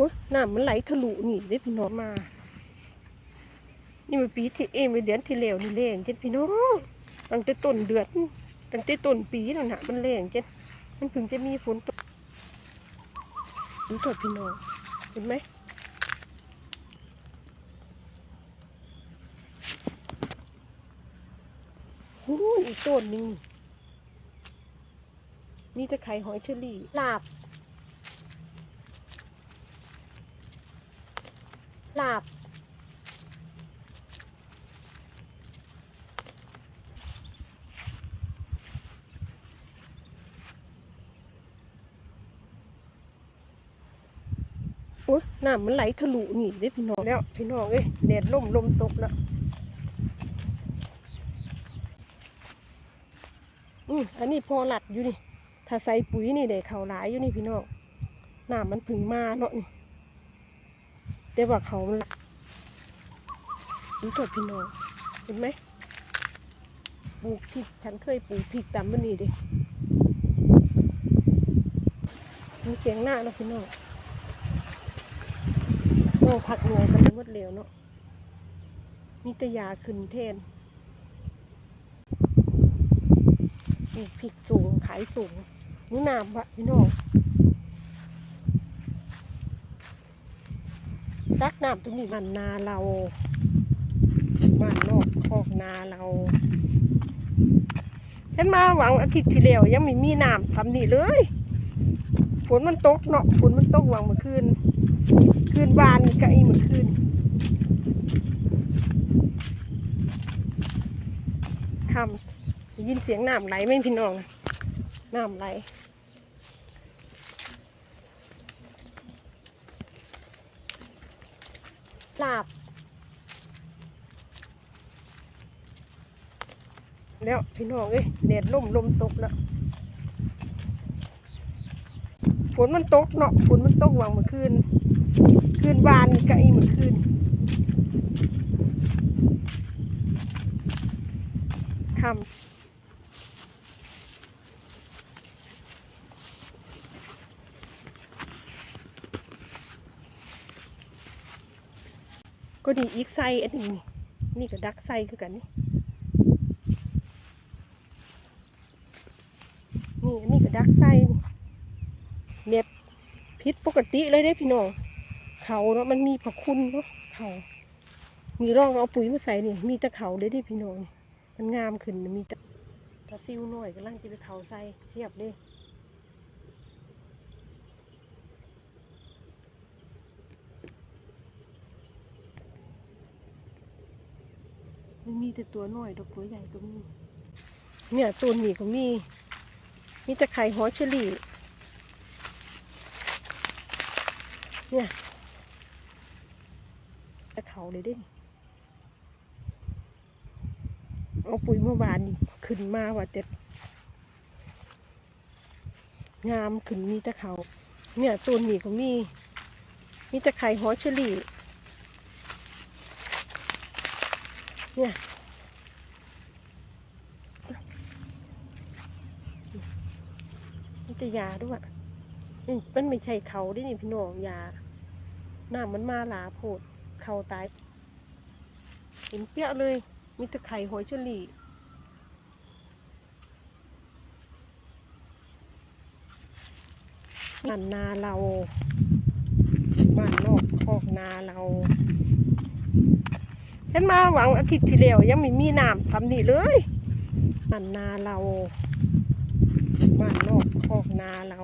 อ้น้ำมันไหลทะลุนี่ได้พี่น้องมา นี่มันปีที่เอ็มเดือนที่แล้วนี่แรงเจ็ดพี่น้องตั้งแต่ต้นเดือนตั้งแต่ต้นปีแล้วนะมันแรงเจ็ดมันเพิ่งจะมีฝนตกดูตัวพี่น้องเห็นไหมหูอีกต้นหนึ่งมีแต่ไข่หอยเชอรี่ลาบ ลาบ โอ้ยน้ำมันไหลทะลุนี่ได้พี่น้องแล้ว พี่น้องเอ้ยแดดล่มลมตกแล้วอืมอันนี้พอหลัดอยู่นี่ ถ้าใส่ปุ๋ยนี่ได้เขาหลายอยู่นี่พี่น้องน้ำมันผึ่งมาเนาะนี่แต่ว่าเขามันดูตัวพี่น้องเห็นไหมปลูกพริกฉันเคยปลูกพริกตามมันนี่ดิมีเสียงหน้าเนาะพี่น้อง โอ้ผักหน่วยกันหมดเร็วเนาะมีแต่ยาขึ้นเทนมีพริกสูงขายสูงนี่น้ำวะพี่น้องรักน้ำตรงนี้มันนาเราบ้านนอกคอกนาเราฉันมาหวังอาทิตย์ที่แล้วยังไม่มีน้ำทำนี่เลยฝนมันตกเนาะฝนมันตกหวังเมื่อคืน คืนวานก็อีเหมือนคืนทำยินเสียงน้ำไหลไหมพี่น้องน้ำไหลลาบ แล้วพี่น้องเอ้ยแดดล่มลมตกแล้วฝนมันตกเนาะฝนมันตกหวังเมื่อคืน คืนวานนี่ก็อีเหมือนคืนคำก็ดีอีกไซอันหนึ่งนี่นี่ก็ดักไซคือกันนี่นี่อันนี้ก็ดักไซนี่แบบพิษปกติเลยได้พี่น้อง เขาเนาะมันมีผักคุณเนาะเขามีร่องเอาปุ๋ยมาใส่นี่มีต่เขาเลยที่พี่น้องมันงามขึ้นมีต่ตาซิวหน่อยกำลังจะไปเขาใส่เทียบเลยมันมีแต่ตัวน้อยดอกตัวใหญ่ก็มีเนี่ยตัวนี้ก็มีมีแต่ไข่หอเชอรี่เนี่ย แต่เขาเลยด้นเอาปุ๋ยเมื่อวานนี่ขึ้นมาว่าจะงามขึ้นมีแต่เขา เนี่ยต้นนี้ก็มี มีแต่ไข่หอเชอรี่ เนี่ยมีแต่ยาด้วยอืมมันไม่ใช่เขาด้นี่พี่น้องยาน้ำมันมาลาโพด เขาตายเห็นเปี้ยเลย มีตะไคร่หอยชอรี่บ้านนาเราบ้านนอกคอกนาเราฉันมาหวังอาทิตย์ที่แล้วยังไม่มีน้ำทำนี่เลยบ้านนาเราบ้านนอกคอกนาเรา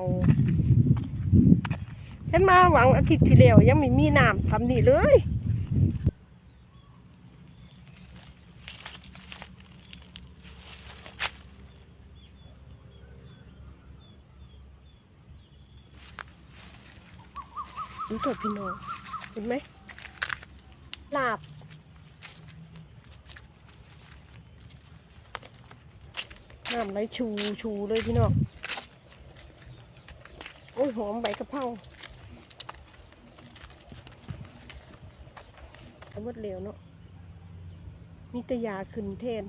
ฉันมาหวังอาทิตย์ที่แล้วยังไม่มีน้ำทำนี่เลย ดูตัวพี่น้องเห็นไหมหลาบน้ำไหลชูชูเลยพี่น้องโอ้ยหอมใบกะเพราเอาหมดเหลวเนาะมีแต่ยาขึ้นเทน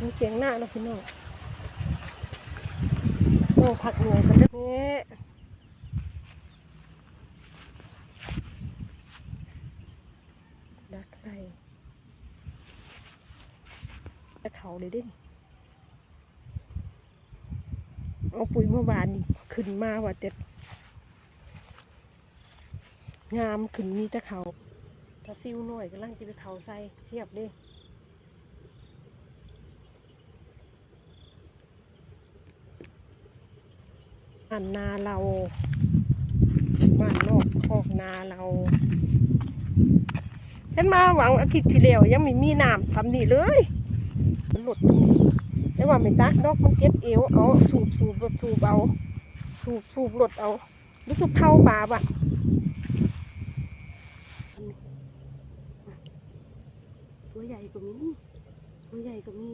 มีเสียงหน้าเนาะพี่น้องโอ้ผักหน่วยกันเด้อ ไอ้ตะเขาเลยดิเอาปุ๋ยเมื่อวานขึ้นมาว่าจะงามขึ้นมีตะเขาตะซิวหน่อยกำลังจะไปเขาใส่เทียบดิบ้นนาเราบ้านนอกคอกนาเรา เห็นมาหวังอาทิตย์ที่แล้วยังไม่มีน้ำทำนี่เลยมันหลุดแต่ว่าไม่ตักดอกมันเก็บเอวเอาสูบสูบรถสูบเอาสูบสูบรถเอารู้สึกเผาป่าบะตัวใหญ่กว่ามีตัวใหญ่กว่ามี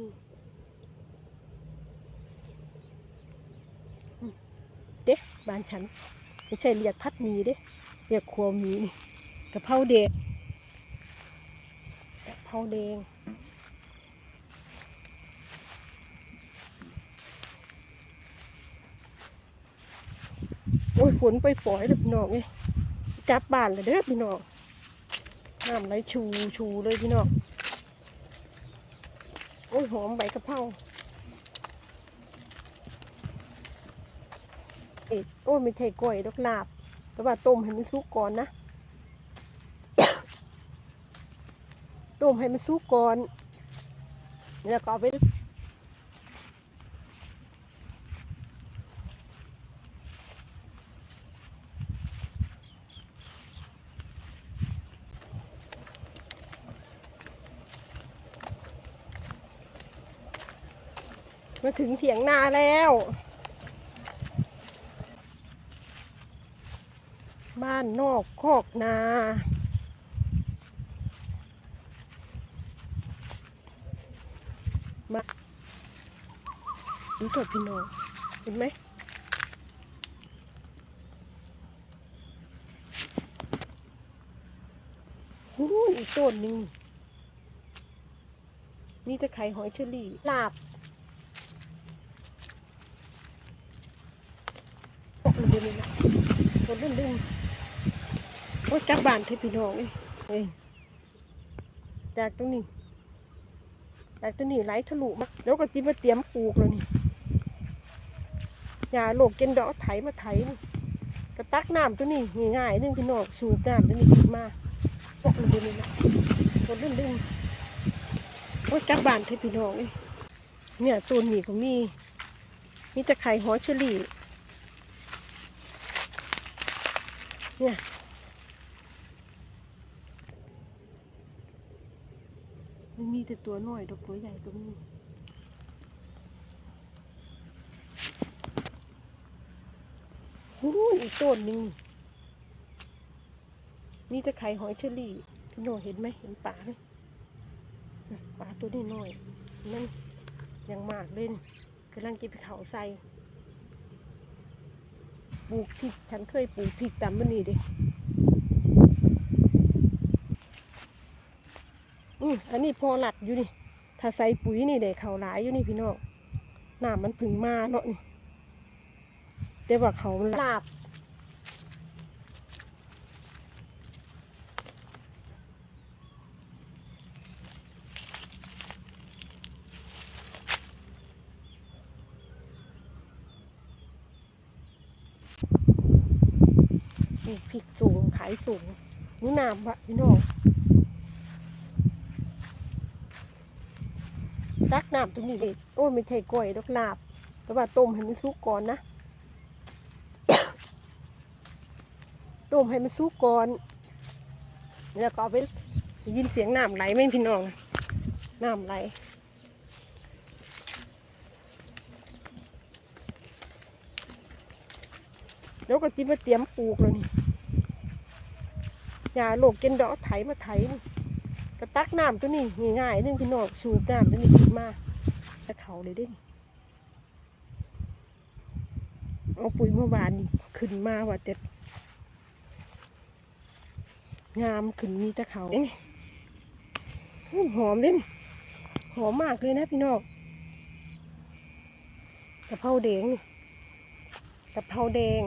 อืมเด็กบ้านฉัน ไม่ใช่เรียกพัดหมีเด้เรียกครัวหมีนี่กะเพราเด็กกะ เพราแดง โอ้ยฝนไปปล่อยเด้อพี่น้องเอ้ยจับบ้านเลยเด้อพี่น้องน้ำไหลชูชูเลยพี่น้องโอ้ยหอมใบกะเพราเอ็ดโอ้ยไม่ใช่กล้วยดอกลาบ แต่ว่าต้มให้มันสุกก่อนนะ ต้มให้มันสุกก่อนแล้วก็เอาไปมาถึงเถียงนาแล้ว บ้านนอกคอกนา มาดูตัวพี่น้องเห็นไหมหูอีกต้นหนึ่งมีแต่ไข่หอยเชอรี่ลาบตกลงไปเลยนะต้นดึงๆโอ้ยจักบานเทพี่น้องเอ้ยเอ้ยจากตรงนี้ จากตัวนี้ไหลทะลุมาแล้วก็จิมาเตรียมปลูกแล้วนี่ยาโลกเกนดอกไถมาไถนี่กระตักน้ำตัวนี้ง่ายๆนึงพี่น้องสูบน้ำตัวนี้ขึ้นมาตกลงไปเลยนะตัวดึงดึงๆโอ้ยจักบานเทพี่น้องเอ้ยเนี่ยตัวนี้ก็มีมีแต่ไข่หอเชอรี่เนี่ย มันมีแต่ตัวน้อยดอกตัวใหญ่ก็มีหูอีกต้นหนึ่งมีแต่ไข่หอยเชอรี่พี่โนเห็นไหมเห็นปลาไหมน่าตัวนี้น้อยนั่นยังมากเล่นกำลังกินเขาใส่ปลูกพริกฉันเคยปลูกพริกตามมันนี่เด้ อืมอันนี้พอหลัดอยู่นี่ ถ้าใส่ปุ๋ยนี่ได้เขาหลายอยู่นี่พี่น้องน้ำมันผึ่งมาเนาะนี่แต่ว่าเขามันลาบปลูกพริกสูงขายสูงนี่น้ำบะพี่น้อง ตักน้ำตรงนี้เลยโอ้ไม่ใช่กล้วยดอกลาบ แต่ว่าต้มให้มันสุกก่อนนะต้มให้มันสุกก่อนแล้วก็เอาไปยินเสียงน้ำไหลไหมพี่น้องน้ำไหลแล้วก็จิมาเตรียมปลูกแล้วนี่ยาโลกเกนดอกไถมาไถนี่ กระตักน้ำตัวนี้ง่ายๆนึงพี่น้องสูบน้ำตัวนี้ขึ้นมาตะเขาเลยด้เอาปุ๋ยเมื่อวานนี่ขึ้นมาว่าเจ็ดงามขึ้นมีตะเขาเอ๊ะหอมเด้นหอมมากเลยนะพี่น้องกะเพราแดงนี่กะเพราแดง